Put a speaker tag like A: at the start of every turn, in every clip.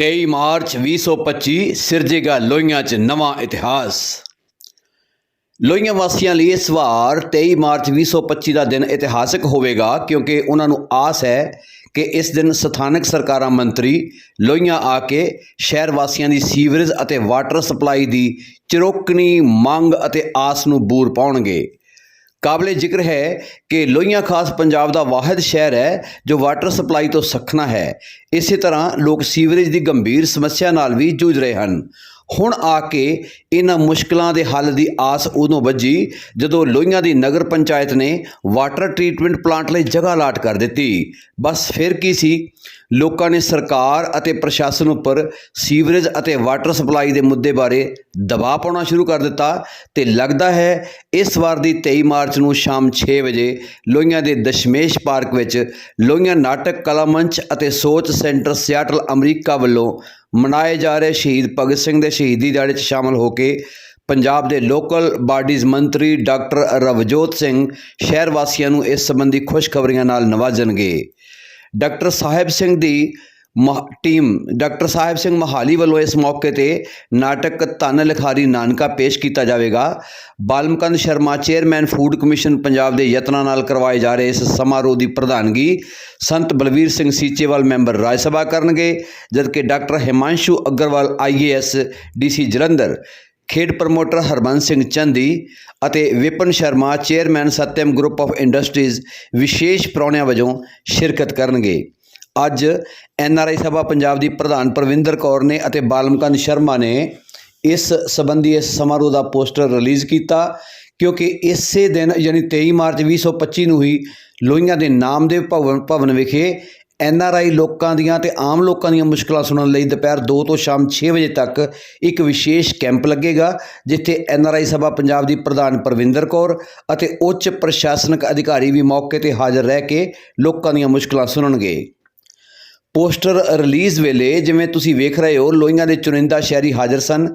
A: 23 March 2025 ਸਿਰਜੇਗਾ Lohian 'ਚ ਨਵਾਂ ਇਤਿਹਾਸ। ਲੋਹੀਆਂ ਵਾਸੀਆਂ ਲਈ ਇਸ ਵਾਰ 23 ਮਾਰਚ 2025 ਦਾ ਦਿਨ ਇਤਿਹਾਸਕ ਹੋਵੇਗਾ ਕਿਉਂਕਿ ਉਹਨਾਂ ਨੂੰ ਆਸ ਹੈ ਕਿ ਇਸ ਦਿਨ ਸਥਾਨਕ ਸਰਕਾਰਾਂ ਮੰਤਰੀ ਲੋਹੀਆਂ ਆ ਕੇ ਸ਼ਹਿਰ ਵਾਸੀਆਂ ਦੀ ਸੀਵਰੇਜ ਅਤੇ ਵਾਟਰ ਸਪਲਾਈ ਦੀ ਚਿਰੋਕਣੀ ਮੰਗ ਅਤੇ ਆਸ ਨੂੰ ਬੂਰ ਪਾਉਣਗੇ। ਕਾਬਲੇ ਜ਼ਿਕਰ ਹੈ ਕਿ ਲੋਹੀਆਂ ਖਾਸ ਪੰਜਾਬ ਦਾ ਵਾਹਿਦ ਸ਼ਹਿਰ ਹੈ, ਜੋ ਵਾਟਰ ਸਪਲਾਈ ਤੋਂ ਸਖਣਾ ਹੈ। ਇਸੇ ਤਰ੍ਹਾਂ ਲੋਕ ਸੀਵਰੇਜ ਦੀ ਗੰਭੀਰ ਸਮੱਸਿਆ ਨਾਲ ਵੀ ਜੂਝ ਰਹੇ ਹਨ। ਹੁਣ ਆ ਕੇ ਇਹਨਾਂ ਮੁਸ਼ਕਲਾਂ ਦੇ ਹੱਲ ਦੀ ਆਸ ਉਦੋਂ ਵੱਜੀ ਜਦੋਂ ਲੋਹੀਆਂ ਦੀ ਨਗਰ ਪੰਚਾਇਤ ਨੇ ਵਾਟਰ ਟ੍ਰੀਟਮੈਂਟ ਪਲਾਂਟ ਲਈ ਜਗ੍ਹਾ ਲਾਟ ਕਰ ਦਿੱਤੀ। ਬਸ ਫਿਰ ਕੀ ਸੀ? ਲੋਕਾਂ ਨੇ ਸਰਕਾਰ ਅਤੇ ਪ੍ਰਸ਼ਾਸਨ ਉੱਪਰ ਸੀਵਰੇਜ ਅਤੇ ਵਾਟਰ ਸਪਲਾਈ ਦੇ ਮੁੱਦੇ ਬਾਰੇ ਦਬਾਅ ਪਾਉਣਾ ਸ਼ੁਰੂ ਕਰ ਦਿੱਤਾ ਤੇ ਲੱਗਦਾ ਹੈ ਇਸ ਵਾਰ ਦੀ 23 ਮਾਰਚ ਨੂੰ ਸ਼ਾਮ 6 ਵਜੇ ਲੋਹੀਆਂ ਦੇ ਦਸ਼ਮੇਸ਼ ਪਾਰਕ ਵਿੱਚ ਲੋਹੀਆਂ ਨਾਟਕ ਕਲਾ ਮੰਚ ਅਤੇ ਸੋਚ ਸੈਂਟਰ ਸਿਆਟਲ ਅਮਰੀਕਾ ਵੱਲੋਂ ਮਨਾਏ ਜਾ ਰਹੇ ਸ਼ਹੀਦ ਭਗਤ ਸਿੰਘ ਦੇ ਸ਼ਹੀਦੀ ਦਿਹਾੜੇ 'ਚ ਸ਼ਾਮਲ ਹੋ ਕੇ ਪੰਜਾਬ ਦੇ ਲੋਕਲ ਬਾਡੀਜ਼ ਮੰਤਰੀ ਡਾਕਟਰ ਰਵਜੋਤ ਸਿੰਘ ਸ਼ਹਿਰ ਵਾਸੀਆਂ ਨੂੰ ਇਸ ਸੰਬੰਧੀ ਖੁਸ਼ਖਬਰੀਆਂ ਨਾਲ ਨਵਾਜ਼ਣਗੇ। ਡਾਕਟਰ ਸਾਹਿਬ ਸਿੰਘ ਦੀ ਟੀਮ ਡਾਕਟਰ ਸਾਹਿਬ ਸਿੰਘ ਮਹਾਲੀ ਵੱਲੋਂ ਇਸ ਮੌਕੇ ਤੇ ਨਾਟਕ ਧੰਨ ਲਿਖਾਰੀ ਨਾਨਕਾ ਪੇਸ਼ ਕੀਤਾ ਜਾਵੇਗਾ। Balmukand Sharma chairman food commission Punjab ਦੇ ਯਤਨਾਂ ਨਾਲ ਕਰਵਾਏ ਜਾ ਰਹੇ ਇਸ ਸਮਾਰੋਹ ਦੀ ਪ੍ਰਧਾਨਗੀ ਸੰਤ ਬਲਵੀਰ ਸਿੰਘ ਸੀਚੇਵਾਲ ਮੈਂਬਰ ਰਾਜ ਸਭਾ ਕਰਨਗੇ, ਜਦਕਿ doctor Himanshu Agarwal IAS DC Jalandhar, ਖੇਡ ਪ੍ਰਮੋਟਰ ਹਰਬੰਸ ਸਿੰਘ ਚੰਦੀ ਅਤੇ Vipan Sharma chairman Satyam group of industries ਵਿਸ਼ੇਸ਼ ਪ੍ਰਾਹੁਣਿਆਂ ਵਜੋਂ ਸ਼ਿਰਕਤ ਕਰਨਗੇ। ਅੱਜ ਐਨਆਰਆਈ ਸਭਾ ਪੰਜਾਬ ਦੀ ਪ੍ਰਧਾਨ ਪ੍ਰਵਿੰਦਰ ਕੌਰ ਨੇ ਅਤੇ ਬਾਲਮਕੰਦ ਸ਼ਰਮਾ ਨੇ ਇਸ ਸੰਬੰਧੀ ਇਸ ਸਮਾਰੋਹ ਦਾ ਪੋਸਟਰ ਰਿਲੀਜ਼ ਕੀਤਾ, ਕਿਉਂਕਿ ਇਸੇ ਦਿਨ ਯਾਨੀ 23 ਮਾਰਚ 2025 ਨੂੰ ਹੀ ਲੋਹੀਆਂ ਦੇ ਨਾਮ ਦੇ ਭਵਨ ਭਵਨ ਵਿਖੇ ਐੱਨ ਆਰ ਆਈ ਲੋਕਾਂ ਦੀਆਂ ਤੇ ਆਮ ਲੋਕਾਂ ਦੀਆਂ ਮੁਸ਼ਕਲਾਂ ਸੁਣਨ ਲਈ ਦੁਪਹਿਰ 2 ਤੋਂ ਸ਼ਾਮ 6 ਵਜੇ ਤੱਕ ਇੱਕ ਵਿਸ਼ੇਸ਼ ਕੈਂਪ ਲੱਗੇਗਾ, ਜਿੱਥੇ N R I Sabha Punjab ਦੀ ਪ੍ਰਧਾਨ ਪ੍ਰਵਿੰਦਰ ਕੌਰ ਅਤੇ ਉੱਚ ਪ੍ਰਸ਼ਾਸਨਿਕ ਅਧਿਕਾਰੀ ਵੀ ਮੌਕੇ ਤੇ ਹਾਜ਼ਰ ਰਹਿ ਕੇ ਲੋਕਾਂ ਦੀਆਂ ਮੁਸ਼ਕਲਾਂ ਸੁਣਨਗੇ। ਪੋਸਟਰ ਰਿਲੀਜ਼ ਵੇਲੇ ਜਿਵੇਂ ਤੁਸੀਂ ਵੇਖ ਰਹੇ ਹੋ, ਲੋਹੀਆਂ ਦੇ ਚੁਣਿੰਦਾ ਸ਼ਹਿਰੀ ਹਾਜ਼ਰ ਸਨ।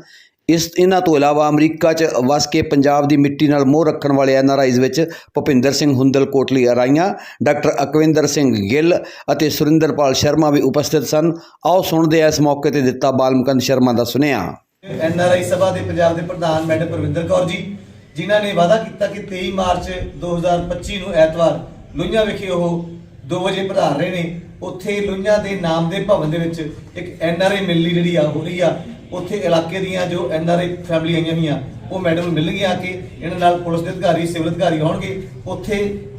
A: ਇਸ, ਇਹਨਾਂ ਤੋਂ ਇਲਾਵਾ ਅਮਰੀਕਾ 'ਚ ਵਸ ਕੇ ਪੰਜਾਬ ਦੀ ਮਿੱਟੀ ਨਾਲ ਮੋਹ ਰੱਖਣ ਵਾਲੇ ਐਨਆਰਆਈਜ਼ ਵਿੱਚ ਭੁਪਿੰਦਰ ਸਿੰਘ ਹੁੰਦਲ ਕੋਟਲੀ ਅਰਾਈਆਂ, ਡਾਕਟਰ ਅਕਵਿੰਦਰ ਸਿੰਘ ਗਿੱਲ ਅਤੇ ਸੁਰਿੰਦਰਪਾਲ ਸ਼ਰਮਾ ਵੀ ਉਪਸਥਿਤ ਸਨ। ਆਓ ਸੁਣਦੇ ਹਾਂ ਇਸ ਮੌਕੇ ਤੇ ਦਿੱਤਾ ਬਾਲਮਕੰਦ ਸ਼ਰਮਾ ਦਾ ਸੁਨੇਹਾ।
B: ਐਨਆਰਆਈ ਸਭਾ ਦੇ ਪੰਜਾਬ ਦੇ ਪ੍ਰਧਾਨ ਮੈਡਮ ਪ੍ਰਵਿੰਦਰ ਕੌਰ ਜੀ, ਜਿਨ੍ਹਾਂ ਨੇ ਵਾਅਦਾ ਕੀਤਾ ਕਿ 23 ਮਾਰਚ 2025 ਨੂੰ ਐਤਵਾਰ ਲੋਹੀਆਂ ਵਿਖੇ ਉਹ 2 ਵਜੇ ਪ੍ਰਧਾਨ ਰਹੇ ਨੇ। ਉੱਥੇ ਲੁਈਆਂ ਦੇ ਨਾਮ ਦੇ ਭਵਨ ਦੇ ਵਿੱਚ ਇੱਕ ਐਨਆਰਆਈ ਮਿਲਣੀ ਜਿਹੜੀ ਆ, ਹੋ ਰਹੀ ਆ, ਉੱਥੇ ਇਲਾਕੇ ਦੀਆਂ ਜੋ ਐਨਆਰਆਈ ਫੈਮਿਲੀ ਆਈਆਂ ਹੋਈਆਂ, ਉਹ ਮੈਡਮ ਨੂੰ ਮਿਲਣਗੀਆਂ ਆ ਕੇ, ਇਹਨਾਂ ਨਾਲ ਪੁਲਿਸ ਦੇ ਅਧਿਕਾਰੀ, ਸਿਵਲ ਅਧਿਕਾਰੀ ਆਉਣਗੇ। ਉੱਥੇ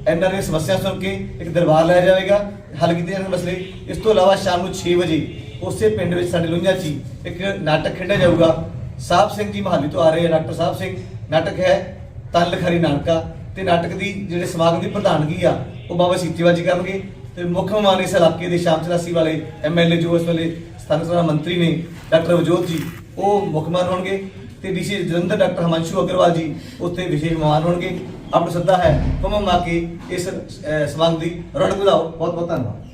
B: ਐਨਆਰਆਈ ਸਮੱਸਿਆ ਸੁਣ ਕੇ ਇੱਕ ਦਰਬਾਰ ਲਾਇਆ ਜਾਵੇਗਾ, ਹੱਲ ਕੀਤੇ ਜਾਣਗੇ ਮਸਲੇ। ਇਸ ਤੋਂ ਇਲਾਵਾ ਸ਼ਾਮ ਨੂੰ 6 ਵਜੇ ਉਸੇ ਪਿੰਡ ਵਿੱਚ ਸਾਡੇ ਲੁਈਆਂ 'ਚ ਹੀ ਇੱਕ ਨਾਟਕ ਖੇਡਿਆ ਜਾਊਗਾ। ਸਾਹਿਬ ਸਿੰਘ ਜੀ ਮਹਾਲੀ ਤੋਂ ਆ ਰਹੇ ਆ, ਡਾਕਟਰ ਸਾਹਿਬ ਸਿੰਘ। ਨਾਟਕ ਹੈ ਤਨ ਲਖਾਰੀ ਨਾਨਕਾ। ਤੇ ਨਾਟਕ ਦੀ ਜਿਹੜੇ ਸਮਾਗਮ ਦੀ ਪ੍ਰਧਾਨਗੀ ਆ, ਉਹ ਬਾਬਾ ਸੀਚੇਵਾਲ ਜੀ ਕਰਨਗੇ। ਤੇ ਮੁੱਖ ਮਹਿਮਾਨ ਇਸ ਇਲਾਕੇ ਦੇ ਸ਼ਾਮ ਚਲਾਸੀ ਵਾਲੇ ਐਮਐਲਏ ਜੋ ਇਸ ਵੇਲੇ ਸਥਾਨਕ ਸਭਾ ਮੰਤਰੀ ਨੇ, ਡਾਕਟਰ ਵਜੋਤ ਜੀ, ਉਹ ਮੁੱਖ ਮਹਿਮਾਨ ਹੋਣਗੇ ਤੇ ਡੀਸੀ ਜਲੰਧਰ ਡਾਕਟਰ ਹਮਾਂਸ਼ੂ ਅਗਰਵਾਲ ਜੀ, ਉੱਥੇ ਵਿਸ਼ੇਸ਼ ਮਹਿਮਾਨ ਹੋਣਗੇ। ਆਪਣਾ ਸੱਦਾ ਹੈ ਕਮਮ ਆ ਕੇ ਇਸ ਸਮਾਗਮ ਦੀ ਰੌਣਕ ਵਧਾਓ। ਬਹੁਤ ਬਹੁਤ ਧੰਨਵਾਦ।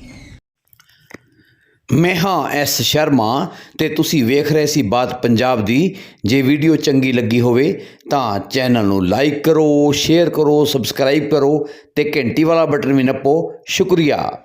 A: ਮੈਂ ਹਾਂ ਐਸ ਸ਼ਰਮਾ ਤੇ ਤੁਸੀਂ ਵੇਖ ਰਹੇ ਸੀ ਬਾਤ ਪੰਜਾਬ ਦੀ। ਜੇ ਵੀਡੀਓ ਚੰਗੀ ਲੱਗੀ ਹੋਵੇ ਤਾਂ ਚੈਨਲ ਨੂੰ ਲਾਈਕ ਕਰੋ, ਸ਼ੇਅਰ ਕਰੋ, ਸਬਸਕ੍ਰਾਈਬ ਕਰੋ ਤੇ ਘੰਟੀ ਵਾਲਾ ਬਟਨ ਵੀ ਨੱਪੋ। ਸ਼ੁਕਰੀਆ।